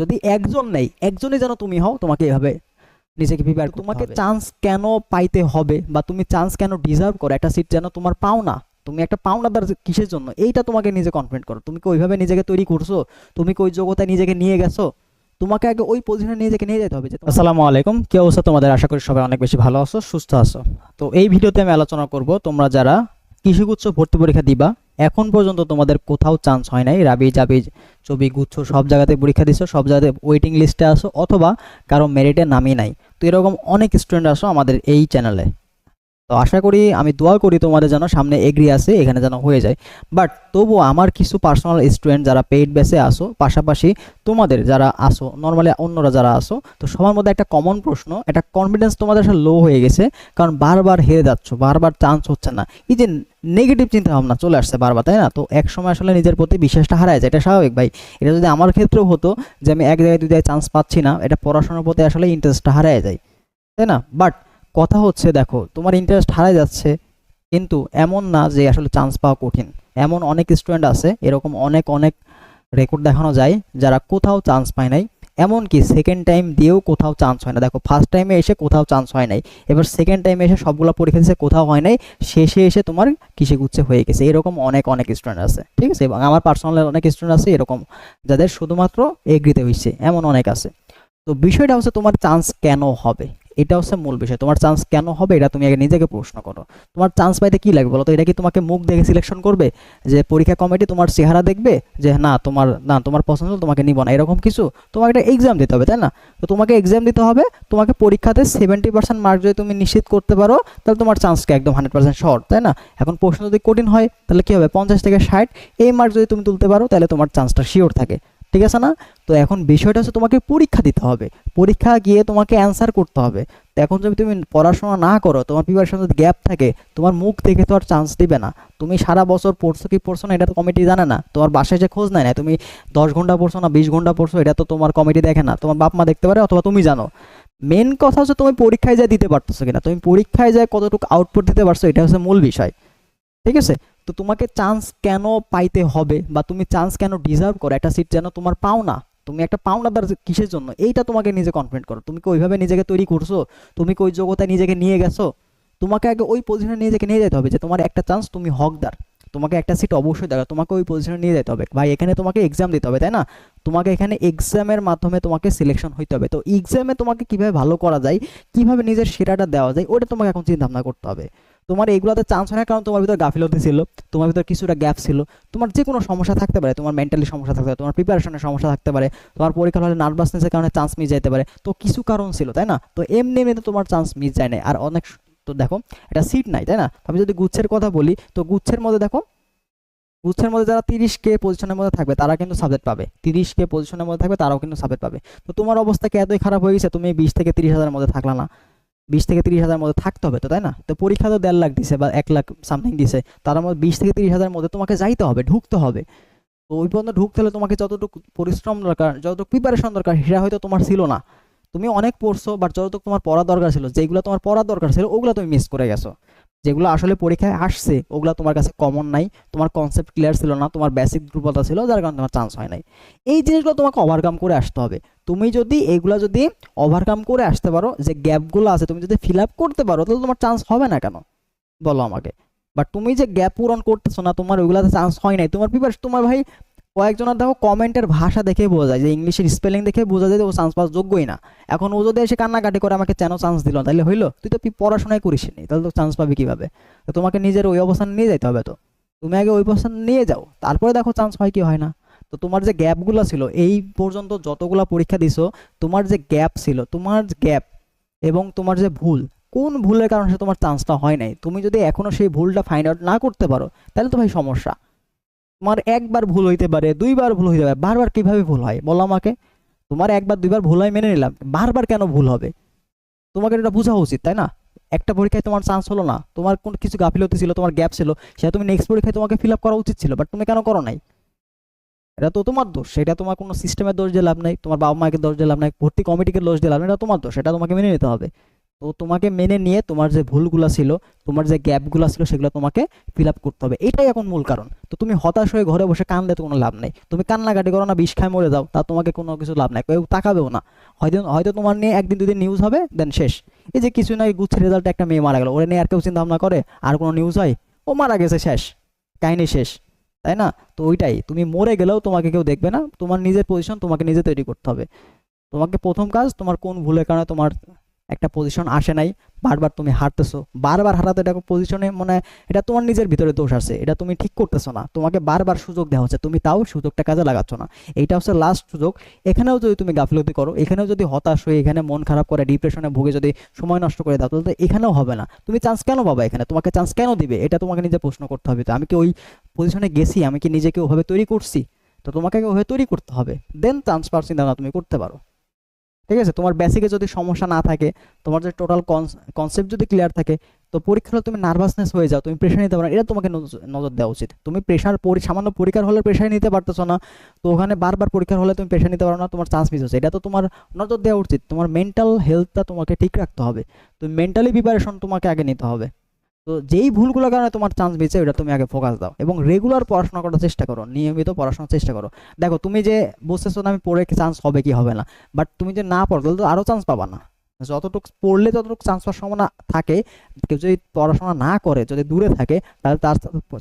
যদি একজন নেই একজনই যেন তুমি হও তোমাকে এভাবে নিজেকে প্রিপেয়ার তোমাকে চান্স কেন পাইতে হবে বা তুমি চান্স কেন ডিজার্ভ করো? একটা সিট যেন তোমার পাও না। তুমি একটা পাওনাদার কিসের জন্য? এইটা তোমাকে নিজে কনফিডেন্ট করো। তুমি কি ওইভাবে নিজেকে তৈরি করছ? তুমি কি ওই যোগ্যতায় নিজেকে নিয়ে গেছো? তোমাকে আগে ওই পজিশনে নিজেকে নিয়ে যেতে হবে যে আসসালামু আলাইকুম। কি অবস্থা তোমাদের? আশা করি সবাই অনেক বেশি ভালো আছো সুস্থ আছো। তো এই ভিডিওতে আমি আলোচনা করব তোমরা যারা কৃষিগুচ্ছ ভর্তি পরীক্ষা দিবা এখন পর্যন্ত তোমাদের কোথাও চান্স হয় নাই। রাবি, জাবি ছবি গুচ্ছ সব জায়গাতে পরীক্ষা দিছো, সব জায়গাতে ওয়েটিং লিস্টে আসো অথবা কারও মেরিটে নামই নাই। তো এরকম অনেক স্টুডেন্ট আসো আমাদের এই চ্যানেলে তো আশা করি আমি দোয়া করি তোমাদের যেন সামনে এগ্রি আসে, এখানে যেন হয়ে যায়। বাট তবুও আমার কিছু পার্সোনাল স্টুডেন্ট যারা পেইড বেসে আসো, পাশাপাশি তোমাদের যারা আসো নর্মালি অন্যরা যারা আসো, তো সবার মধ্যে একটা কমন প্রশ্ন, একটা কনফিডেন্স তোমাদের আসলে লো হয়ে গেছে, কারণ বারবার হেরে যাচ্ছ, বারবার চান্স হচ্ছে না। এই যে নেগেটিভ চিন্তা ভাবনা চলে আসছে বারবার, তাই না? তো এক সময় আসলে নিজের প্রতি বিশ্বাসটা হারায় যায়, এটা স্বাভাবিক ভাই। এটা যদি আমার ক্ষেত্রেও হতো যে আমি এক জায়গায়, দুই জায়গায় চান্স পাচ্ছি না, এটা পড়াশোনার প্রতি আসলে ইন্টারেস্টটা হারায় যায়, তাই না? বাট কথা হচ্ছে, দেখো, তোমার ইন্টারেস্ট হারায় যাচ্ছে, কিন্তু এমন না যে আসলে চান্স পাওয়া কঠিন। এমন অনেক স্টুডেন্ট আছে, এরকম অনেক অনেক রেকর্ড দেখানো যায়, যারা কোথাও চান্স পায় নাই। এমনকি সেকেন্ড টাইম দিয়েও কোথাও চান্স হয় না। দেখো ফার্স্ট টাইমে এসে কোথাও চান্স হয় নাই। এবার সেকেন্ড টাইমে এসে সবগুলো পরীক্ষা দিচ্ছে কোথাও হয় নাই। শেষে এসে তোমার কিসে গুচ্ছে হয়ে গেছে। এরকম অনেক অনেক স্টুডেন্ট আছে, ঠিক আছে? এবং আমার পার্সোনাল অনেক স্টুডেন্ট আছে, এরকম যাদের শুধুমাত্র এগ্রিতে হয়েছে, এমন অনেক আছে। তো বিষয়টা হচ্ছে তোমার চান্স কেন হবে? এটা হচ্ছে মূল বিষয়। তোমার চান্স কেন হবে এটা তুমি আগে নিজেকে প্রশ্ন করো। তোমার চান্স পাইতে কি লাগবে বলো তো? এটা কি তোমাকে মুখ দেখে সিলেকশন করবে? যে পরীক্ষা কমিটি তোমার চেহারা দেখবে? যে না, তোমার না, তোমার পছন্দ তোমাকে নিব না। এরকম কিছু তোমাকে একটা এক্সাম দিতে হবে, তাই না? তো তোমাকে এক্সাম দিতে হবে, তোমাকে পরীক্ষাতে সেভেন্টি পার্সেন্ট মার্ক যদি তুমি নিশ্চিত করতে পারো, তাহলে তোমার চান্সকে একদম হান্ড্রেড পার্সেন্ট শর্ট তাই না? এখন প্রশ্ন যদি কঠিন হয়, তাহলে কি হবে? পঞ্চাশ থেকে ষাট, এই মার্ক যদি তুমি তুলতে পারো, তাহলে তোমার চান্সটা শিওর থাকে। ঠিক আছে না? তো এখন বিষয়টা হচ্ছে তোমাকে পরীক্ষা দিতে হবে। পরীক্ষা গিয়ে তোমাকে অ্যান্সার করতে হবে। তো এখন যদি তুমি পড়াশোনা না করো, তোমার প্রিপারেশন যদি গ্যাপ থাকে, তোমার মুখ দেখে তো আর চান্স দিবে না। তুমি সারা বছর পড়ছো কি পড়ছো না, এটা তো কমিটি জানে না। তোমার বাসায় যে খোঁজ নেয় না, তুমি দশ ঘণ্টা পড়ছো না, বিশ ঘণ্টা পড়ছো, এটা তো তোমার কমিটি দেখে না। তোমার বাপ মা দেখতে পারে, অথবা তুমি জানো। মেন কথা হচ্ছে তুমি পরীক্ষায় যা দিতে পারতেছো কিনা। তুমি পরীক্ষায় যায় কতটুকু আউটপুট দিতে পারছ, এটা হচ্ছে মূল বিষয়। ঠিক আছে? তো তোমাকে চান্স কেন পাইতে হবে বা তুমি চান্স কেন ডিজার্ভ করো? একটা সিট যেন তোমার পাও না তুমি একটা পাওনাদার কিসের জন্য? এইটা তোমাকে নিজে কনফিডেন্ট করো। তুমি কি ওইভাবে নিজেকে তৈরি করছ? তুমি কি ওই যোগ্যতায় নিজেকে নিয়ে গেছো? তোমাকে আগে ওই পজিশনে নিজেকে নিয়ে যেতে হবে যে তোমার একটা চান্স তুমি হকদার। তোমাকে একটা সিট অবশ্যই দেখা তোমাকে ওই পজিশনে নিয়ে যেতে হবে। ভাই, এখানে তোমাকে এক্সাম দিতে হবে, তাই না? তোমাকে এখানে এক্সামের মাধ্যমে তোমাকে সিলেকশন হইতে হবে। তো এক্সামে তোমাকে কীভাবে ভালো করা যায়? কীভাবে নিজের সেরাটা দেওয়া যায়? ওটা তোমাকে এখন চিন্তা ভাবনা করতে হবে। তোমার এইগুলোতে চান্স হয় না, কারণ তোমার ভিতর গাফিলতি ছিল, তোমার ভিতর কিছুটা গ্যাপ ছিল। তোমার যে কোনো সমস্যা থাকতে পারে, তোমার মেন্টালি সমস্যা থাকতে পারে, তোমার প্রিপারেশনের সমস্যা থাকতে পারে, তোমার পরীক্ষা হলে নার্ভাসনেসের কারণে চান্স মিস যেতে পারে। তো কিছু কারণ ছিল, তাই না? তো এমনি এমনিতে তোমার চান্স মিস যায় না আর অনেক তো দেখো, এটা সিট নাই, তাই না? আমি যদি গুচ্ছের কথা বলি, তো গুচ্ছের মধ্যে দেখো, গুচ্ছের মধ্যে যারা তিরিশ কে পজিশনের মধ্যে থাকবে, তারা কিন্তু সাবজেক্ট পাবে। তিরিশ কে পজিশনের মধ্যে থাকবে, তারাও কিন্তু সাবজেক্ট পাবে। তো তোমার অবস্থা কি এতই খারাপ হয়ে গেছে? তুমি বিশ থেকে তিরিশ হাজারের মধ্যে থাকলা না। বিশ থেকে তিরিশ হাজার মধ্যে থাকতে হবে তো, তাই না? তো পরীক্ষা তো দেড় লাখ দিছে বা এক লাখ সামথিং দিছে, তার মধ্যে বিশ থেকে তিরিশ হাজার মধ্যে তোমাকে যাইতে হবে, ঢুকতে হবে। তো ওই পর্যন্ত ঢুকতে হলে তোমাকে যতটুকু পরিশ্রম দরকার, যতটুকু প্রিপারেশন দরকার, সেটা হয়তো তোমার ছিল না। তুমি অনেক পড়ছো বাট যতটুকু তোমার পড়া দরকার ছিল, যেগুলো তোমার পড়ার দরকার ছিল, ওগুলো তুমি মিস করে গেছো। যেগুলো আসলে পরীক্ষায় আসছে, ওগুলো তোমার কাছে কমন নাই, তোমার কনসেপ্ট ক্লিয়ার ছিল না, তোমার বেসিক দুর্বলতা ছিল, যার কারণে তোমার চান্স হয় নাই। এই জিনিসগুলো তোমাকে ওভারকাম করে আসতে হবে। তুমি যদি এইগুলো যদি ওভারকাম করে আসতে পারো, যে গ্যাপগুলো আছে, তুমি যদি ফিল আপ করতে পারো, তাহলে তোমার চান্স হবে না কেন? বলো আমাকে। বাট তুমি যে গ্যাপ পূরণ করতেছো না, তোমার ওইগুলোতে চান্স হয় নাই, তোমার প্রিপারেশন তোমার ভাই কয়েকজনের দেখো কমেন্টের ভাষা দেখে বোঝা যায়, যে ইংলিশের স্পেলিং দেখে বোঝা যায় যে ও চান্স পাওয়ার যোগ্যই না। এখন ও যদি এসে কান্নাকাটি করে আমাকে কেন চান্স দিল তাহলে হইল, তুই তো পড়াশোনায় করিস নি, তাহলে তো চান্স পাবি কীভাবে? তো তোমাকে নিজের ওই অবস্থান নিয়ে যেতে হবে তো। তুমি আগে ওই অবস্থান নিয়ে যাও, তারপরে দেখো চান্স হয় কি হয় না। তো তোমার যে গ্যাপগুলো ছিল, এই পর্যন্ত যতগুলো পরীক্ষা দিছো, তোমার যে গ্যাপ ছিল, তোমার গ্যাপ এবং তোমার যে ভুল, কোন ভুলের কারণে তোমার চান্সটা হয় নাই? তুমি যদি এখনও সেই ভুলটা ফাইন্ড আউট না করতে পারো, তাহলে তো ভাই সমস্যা। তোমার একবার ভুল হইতে পারে, দুইবার ভুল হইতে পারে, বারবার কীভাবে ভুল হয়? বলো আমাকে। তোমার একবার, দুইবার ভুল হয় মেনে নিলাম, বারবার কেন ভুল হবে? তোমাকে এটা বোঝা উচিত, তাই না? একটা পরীক্ষায় তোমার চান্স হলো না, তোমার কোন কিছু গাফিলতি ছিল, তোমার গ্যাপ ছিল, সেটা তুমি নেক্সট পরীক্ষায় তোমাকে ফিল আপ করা উচিত ছিল বাট তুমি কেন করো নাই? এটা তো তোমার দোষ, সেটা তোমার কোনো সিস্টেমের দোষ দিয়ে লাভ নাই, তোমার বাবা মাকে দোষ দিয়ে লাভ নাই, ভর্তি কমিটিকে দোষ দিয়ে লাভ এটা তোমার দোষ, সেটা তোমাকে মেনে নিতে হবে। তো তোমাকে মেনে নিয়ে তোমার যে ভুলগুলো ছিল, তোমার যে গ্যাপগুলো ছিল, সেগুলো তোমাকে ফিল আপ করতে হবে। এটাই এখন মূল কারণ। তো তুমি হতাশ হয়ে ঘরে বসে কানলে তো কোনো লাভ নেই। তুমি কান্নাকাটি করো না, বিষ খায় মরে যাও, তা তোমাকে কোনো কিছু লাভ নাই। কেউ তাকাবেও না। হয়তো হয়তো তোমার নিয়ে একদিন, দুদিন নিউজ হবে দেন শেষ। এই যে কিছু নয় গুচ্ছের রেজাল্টে একটা মেয়ে মারা গেল। ওরে নিয়ে আর কেউ চিন্তা ভাবনা করে? আর কোনো নিউজ হয়? ও মারা গেছে, শেষ। কাহিনী শেষ। তাই না? তো ওইটাই। তুমি মরে গেলেও তোমাকে কেউ দেখবে না। তোমার নিজের পজিশন তোমাকে নিজে তৈরি করতে হবে। তোমাকে প্রথম কাজ তোমার কোন ভুলের কারণে তোমার একটা পজিশন আসে নাই, বারবার তুমি হারতেছো। বারবার হারাতে এটা পজিশনে মানে এটা তোমার নিজের ভিতরে দোষ আছে, এটা তুমি ঠিক করতেছো না। তোমাকে বারবার সুযোগ দেওয়া হচ্ছে, তুমি তাও সুযোগটা কাজে লাগাচ্ছ না। এইটা হচ্ছে লাস্ট সুযোগ। এখানেও যদি তুমি গাফিলতি করো, এখানেও যদি হতাশ হয়ে, এখানে মন খারাপ করে ডিপ্রেশনে ভুগে যদি সময় নষ্ট করে দাও, তাহলে এখানেও হবে না। তুমি চান্স কেন পাবা এখানে? তোমাকে চান্স কেন দিবে? এটা তোমাকে নিজে প্রশ্ন করতে হবে। তো আমি কি ওই পজিশনে গেছি? আমি কি নিজেকে ওভাবে তৈরি করছি? তো তোমাকে ওভাবে তৈরি করতে হবে। দেন চান্স পাওয়ার চিন্তা তুমি করতে পারো। ঠিক আছে? তোমার বেসিকে যদি সমস্যা না থাকে, তোমার যে টোটাল কনসেপ্ট যদি ক্লিয়ার থাকে, তো পরীক্ষা হলে তুমি নার্ভাসনেস হয়ে যাও, তুমি প্রেশার নিতে পারো এটা তোমাকে নজ- নজর দেওয়া উচিত। তুমি প্রেশার সামান্য পরীক্ষার হলে প্রেশার নিতে পারতেছো না, তো ওখানে বারবার পরীক্ষার হলে তুমি প্রেশার নিতে পারো না, তোমার চান্স মিস হচ্ছে। এটা তো তোমার নজর দেওয়া উচিত। তোমার মেন্টাল হেলথটা তোমাকে ঠিক রাখতে হবে। তুমি মেন্টালি প্রিপারেশন তোমাকে আগে নিতে হবে। তো যেই ভুলগুলোর কারণে তোমার চান্স মিসে ওটা তুমি আগে ফোকাস দাও এবং রেগুলার পড়াশোনা করার চেষ্টা করো, নিয়মিত পড়াশোনার চেষ্টা করো। দেখো, তুমি যে বুঝতেছো না, আমি পড়ে চান্স হবে কি হবে না? বাট তুমি যে না পড়ো, তাহলে তো আরও চান্স পাবা না। যতটুকু পড়লে যতটুকু চান্স পাওয়ার সম্ভাবনা থাকে। কেউ যদি পড়াশোনা না করে, যদি দূরে থাকে, তাহলে তার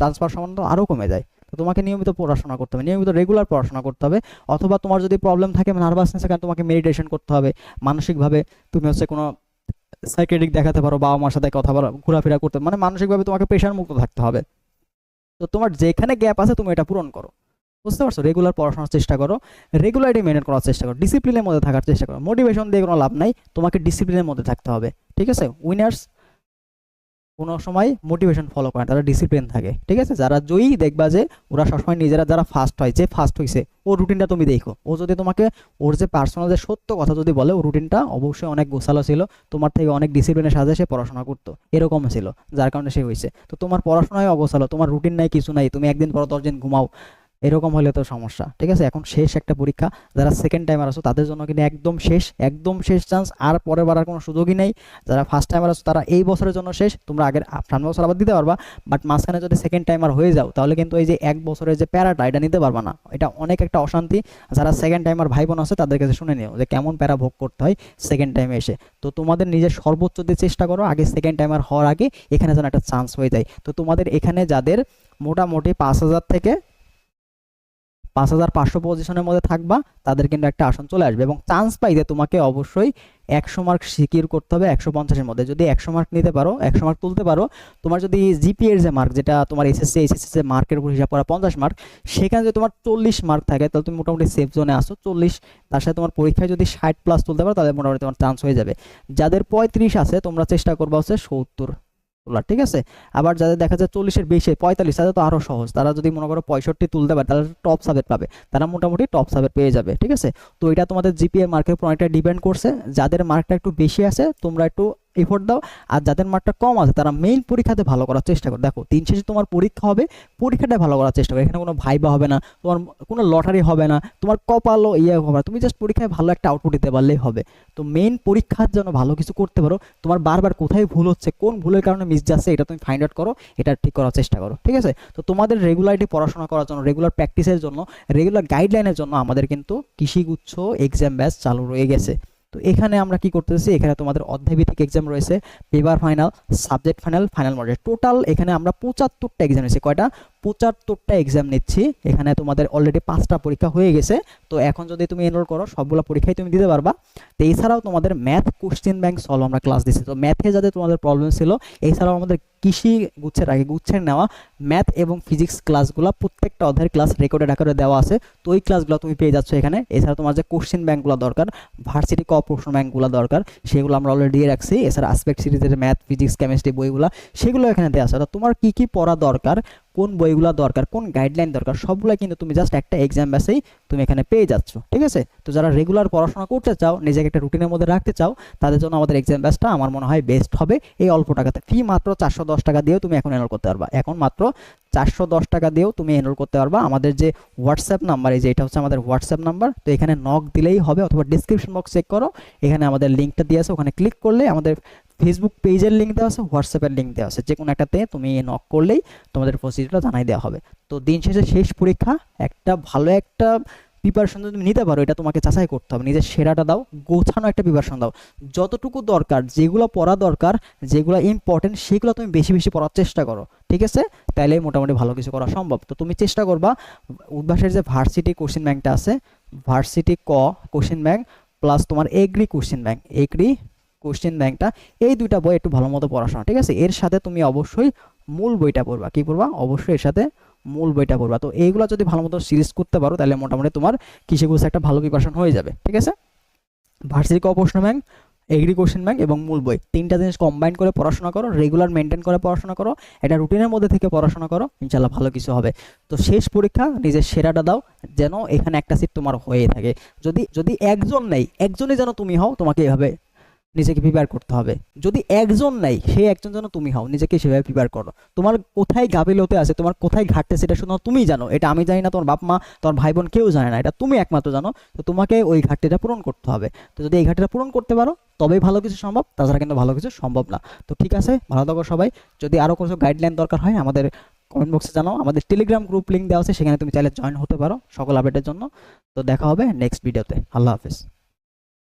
চান্স পাওয়ার সম্ভাবনা তো আরও কমে যায়। তো তোমাকে নিয়মিত পড়াশোনা করতে হবে, নিয়মিত রেগুলার পড়াশোনা করতে হবে। অথবা তোমার যদি প্রবলেম থাকে নার্ভাসনেস কারণে তোমাকে মেডিটেশন করতে হবে। মানসিকভাবে তুমি হচ্ছে কোনো সাইকেটিক দেখাতে পারো, বাবা মার সাথে কথা বলা, ঘোরাফেরা করতে মানে মানসিকভাবে তোমাকে প্রেশার মুক্ত থাকতে হবে। তো তোমার যেখানে গ্যাপ আছে, তুমি এটা পূরণ করো। বুঝতে পারছ? রেগুলার পড়াশোনার চেষ্টা করো রেগুলারলি মেনটেন করার চেষ্টা করো ডিসিপ্লিনের মধ্যে থাকার চেষ্টা করো। মোটিভেশন দিয়ে কোনো লাভ নাই, তোমাকে ডিসিপ্লিনের মধ্যে থাকতে হবে। ঠিক আছে? উইনার্স কোনো সময় মোটিভেশন ফলো করে তারা ডিসিপ্লিন থাকে, ঠিক আছে? যারা জয়ী দেখবা যে, ওরা সবসময় নিজেরা যারা ফার্স্ট হয়, যে ফার্স্ট হয়েছে ও রুটিনটা তুমি দেখো। ও যদি তোমাকে, ওর যে পার্সোনাল যে সত্য কথা যদি বলে ও রুটিনটা অবশ্যই অনেক গোছালো ছিল, তোমার থেকে অনেক ডিসিপ্লিনের সাথে সে পড়াশোনা করতো। এরকম ছিল, যার কারণে সে হয়েছে তো তোমার পড়াশোনায় অগোছালো, তোমার রুটিন নাই, কিছু নাই, তুমি একদিন পর দশ দিন ঘুমাও। এরকম হলে তো সমস্যা, ঠিক আছে? এখন শেষ একটা পরীক্ষা, যারা সেকেন্ড টাইমার আছো, তাদের জন্য কিন্তু একদম শেষ একদম শেষ চান্স আর পরের বার আর কোনো সুযোগই নেই। যারা ফার্স্ট টাইমার আছো, তারা এই বছরের জন্য শেষ, তোমরা আগের, সামনের বছর আবার দিতে পারবা বাট মাঝখানে যদি সেকেন্ড টাইমার হয়ে যাও, তাহলে কিন্তু এই যে এক বছরের যে প্যারাটা, এটা নিতে পারবা না। এটা অনেক একটা অশান্তি। যারা সেকেন্ড টাইমার ভাই বোন আছে, তাদের কাছে শুনে নিও যে কেমন প্যারা ভোগ করতে হয় সেকেন্ড টাইমে এসে। তো তোমাদের নিজের সর্বোচ্চ দিয়ে চেষ্টা করো, আগে সেকেন্ড টাইমার হওয়ার আগে এখানে যেন একটা চান্স হয়ে যায়। তো তোমাদের এখানে যাদের মোটামুটি পাঁচ হাজার থেকে পাঁচ হাজার পাঁচশো পজিশনের মধ্যে থাকবা, তাদের কিন্তু একটা আসন চলে আসবে এবং চান্স পাইতে তোমাকে অবশ্যই একশো মার্ক সিকিউর করতে হবে একশো পঞ্চাশের মধ্যে। যদি একশো মার্ক নিতে পারো, একশো মার্ক তুলতে পারো, তোমার যদি জিপিএর যে মার্ক যেটা তোমার এসএসসি এইচএসসি যে মার্কের উপর হিসাব করা পঞ্চাশ মার্ক সেখানে যদি তোমার চল্লিশ মার্ক থাকে, তাহলে তুমি মোটামুটি সেফ জোনে আসো। চল্লিশ, তার সাথে তোমার পরীক্ষায় যদি ষাট প্লাস তুলতে পারো, তাহলে মোটামুটি তোমার চান্স হয়ে যাবে। যাদের পঁয়ত্রিশ আছে, তোমরা চেষ্টা করবা হচ্ছে সত্তর। তোলার ঠিক আছে? আবার যাদের দেখা যায় চল্লিশের বেশি, পঁয়তাল্লিশ, তাদের তো আরও সহজ। তারা যদি মনে করো পঁয়ষট্টি তুলতে পারে, তাহলে টপ সাবেট পাবে। তারা মোটামুটি টপ সাবেট পেয়ে যাবে, ঠিক আছে? তো এটা তোমাদের জিপিএ মার্কের উপর অনেকটা ডিপেন্ড করছে। যাদের মার্কটা একটু বেশি আছে, তোমরা একটু এফোর্ট দাও, আর যাদের মার্কটা কম আছে, তারা মেইন পরীক্ষাতে ভালো করার চেষ্টা করো। দেখো, তিন শেষে তোমার পরীক্ষা হবে পরীক্ষাটা ভালো করার চেষ্টা করো। এখানে কোনো ভাইবা হবে না, তোমার কোনো লটারি হবে না, তোমার কপালও ইয়ে হবে না। তুমি জাস্ট পরীক্ষায় ভালো একটা আউটপুট দিতে পারলেই হবে। তো মেইন পরীক্ষার জন্য ভালো কিছু করতে পারো। তোমার বারবার কোথায় ভুল হচ্ছে, কোন ভুলের কারণে মিস যাচ্ছে, এটা তুমি ফাইন্ড আউট করো, এটা ঠিক করার চেষ্টা করো, ঠিক আছে? তো তোমাদের রেগুলারিটি পড়াশোনা করার জন্য রেগুলার প্র্যাকটিসের জন্য রেগুলার গাইডলাইনের জন্য আমাদের কিন্তু কৃষিগুচ্ছ এক্সাম ব্যাচ চালু রয়ে গেছে। তো এখানে আমরা কি করতেছি? এখানে তোমাদের অধ্যায়ভিত্তিক এক্সাম রয়েছে paper final subject final final model total এখানে আমরা পঁচাত্তরটা এক্সাম রয়েছে কয়টা? পঁচাত্তরটা এক্সাম নিচ্ছি। এখানে তোমাদের অলরেডি পাঁচটা পরীক্ষা হয়ে গেছে। তো এখন যদি তুমি এনরোল করো, সবগুলো পরীক্ষায় তুমি দিতে পারবা। তো এছাড়াও তোমাদের ম্যাথ কোশ্চেন ব্যাংক সলভ আমরা ক্লাস দিচ্ছি তো ম্যাথে যাদের তোমাদের প্রবলেম ছিল, এছাড়াও আমাদের কৃষি গুচ্ছের আগে গুচ্ছের নেওয়া ম্যাথ এবং ফিজিক্স ক্লাসগুলো প্রত্যেকটা অধ্যায়ের ক্লাস রেকর্ডেড আকারে দেওয়া আছে। তো ওই ক্লাসগুলো তুমি পেয়ে যাচ্ছ এখানে। এছাড়া তোমার যে কোশ্চেন ব্যাংকগুলো দরকার ভার্সিটি ক প্রশ্ন ব্যাংকগুলো দরকার, সেগুলো আমরা অলরেডি দিয়ে রাখছি। এছাড়া আসপেক্ট সিরিজের ম্যাথ ফিজিক্স কেমিস্ট্রি বইগুলো, সেগুলো এখানে দেওয়া আছে। তোমার কী কী পড়া দরকার? কোন বইগুলো দরকার, কোন গাইডলাইন দরকার সবগুলো কিন্তু তুমি জাস্ট একটা এক্সাম ব্যাসেই তুমি এখানে পেয়ে যাচ্ছ, ঠিক আছে? তো যারা রেগুলার পড়াশোনা করতে চাও, নিজেকে একটা রুটিনের মধ্যে রাখতে চাও, তাদের জন্য আমাদের এক্সাম ব্যাসটা আমার মনে হয় বেস্ট হবে। এই অল্প টাকাতে ফি মাত্র চারশো দশ টাকা দিয়েও তুমি এখন এনরোল করতে পারবা। এখন মাত্র চারশো দশ টাকা দিয়েও তুমি এনরোল করতে পারবা। আমাদের যে হোয়াটসঅ্যাপ নাম্বার এই যে, এটা হচ্ছে আমাদের হোয়াটসঅ্যাপ নাম্বার তো এখানে নক দিলেই হবে অথবা ডিসক্রিপশন বক্স চেক করো। এখানে আমাদের লিঙ্কটা দিয়ে আছে, ওখানে ক্লিক করলে আমাদের ফেসবুক পেজের লিঙ্ক দেওয়া আছে হোয়াটসঅ্যাপের লিঙ্ক দেওয়া আছে। যে কোনো একটাতে তুমি নক করলেই তোমাদের প্রসিডিউরটা জানাই দেওয়া হবে। তো দিন শেষে শেষ পরীক্ষা, একটা ভালো একটা প্রিপারেশন তুমি নিতে পারো, এটা তোমাকে যাচাই করতে হবে। নিজের সেরাটা দাও, গোছানো একটা প্রিপারেশন দাও। যতটুকু দরকার, যেগুলো পড়া দরকার, যেগুলো ইম্পর্টেন্ট সেগুলো তুমি বেশি বেশি পড়ার চেষ্টা করো। ঠিক আছে? তাহলে মোটামুটি ভালো কিছু করা সম্ভব। তো তুমি চেষ্টা করবা, উদ্ভাসের যে ভার্সিটি কোশ্চেন ব্যাংকটা আছে ভার্সিটি ক কোশ্চেন ব্যাংক প্লাস তোমার agri question bank agri question ব্যাংকটা এই দুইটা বই একটু ভালো মতো পড়াশোনা, ঠিক আছে? এর সাথে তুমি অবশ্যই মূল বইটা পড়বা। কি পড়বা? অবশ্যই এর সাথে মূল বইটা পড়বা। তো এইগুলো যদি ভালো মতো সিরিজ করতে পারো, তাহলে মোটামুটি তোমার কৃষি কোর্সে একটা ভালো প্রিপারেশন হয়ে যাবে, ঠিক আছে? ভার্সিটি ক প্রশ্ন ব্যাংক এগ্রি কোশ্চেন ব্যাংক এবং মূল বই। তিনটা জিনিস কম্বাইন করে পড়াশোনা করো রেগুলার মেনটেন করে পড়াশোনা করো, একটা রুটিনের মধ্যে থেকে পড়াশোনা করো ইনশাল্লাহ ভালো কিছু হবে। তো শেষ পরীক্ষা, নিজের সেরাটা দাও, যেন এখানে একটা সিট তোমার হয়ে থাকে। যদি যদি একজন নেই, একজনই যেন তুমি হও, তোমাকে এভাবে নিজেকে প্রিপেয়ার করতে হবে। যদি একজন নাই সেই একজন যেন তুমি হও, নিজেকে সেভাবে প্রিপেয়ার করো। তোমার কোথায় গাফিলতে আছে, তোমার কোথায় ঘাটতে সেটা শুধু তুমি জানো। এটা আমি জানি না, তোমার বাপ মা, তোমার ভাই বোন কেউ জানে না, এটা তুমি একমাত্র জানো। তো তোমাকে ওই ঘাটতিটা পূরণ করতে হবে। তো যদি এই ঘাটতিটা পূরণ করতে পারো, তবেই ভালো কিছু সম্ভব, তাছাড়া কিন্তু ভালো কিছু সম্ভব না। তো ঠিক আছে, ভালো থাকো সবাই। যদি আরও কিছু গাইডলাইন দরকার হয়, আমাদের কমেন্ট বক্সে জানাও। আমাদের টেলিগ্রাম গ্রুপ লিঙ্ক দেওয়া আছে, সেখানে তুমি চাইলে জয়েন হতে পারো সকল আপডেটের জন্য। তো দেখা হবে নেক্সট ভিডিওতে আল্লাহ হাফিজ।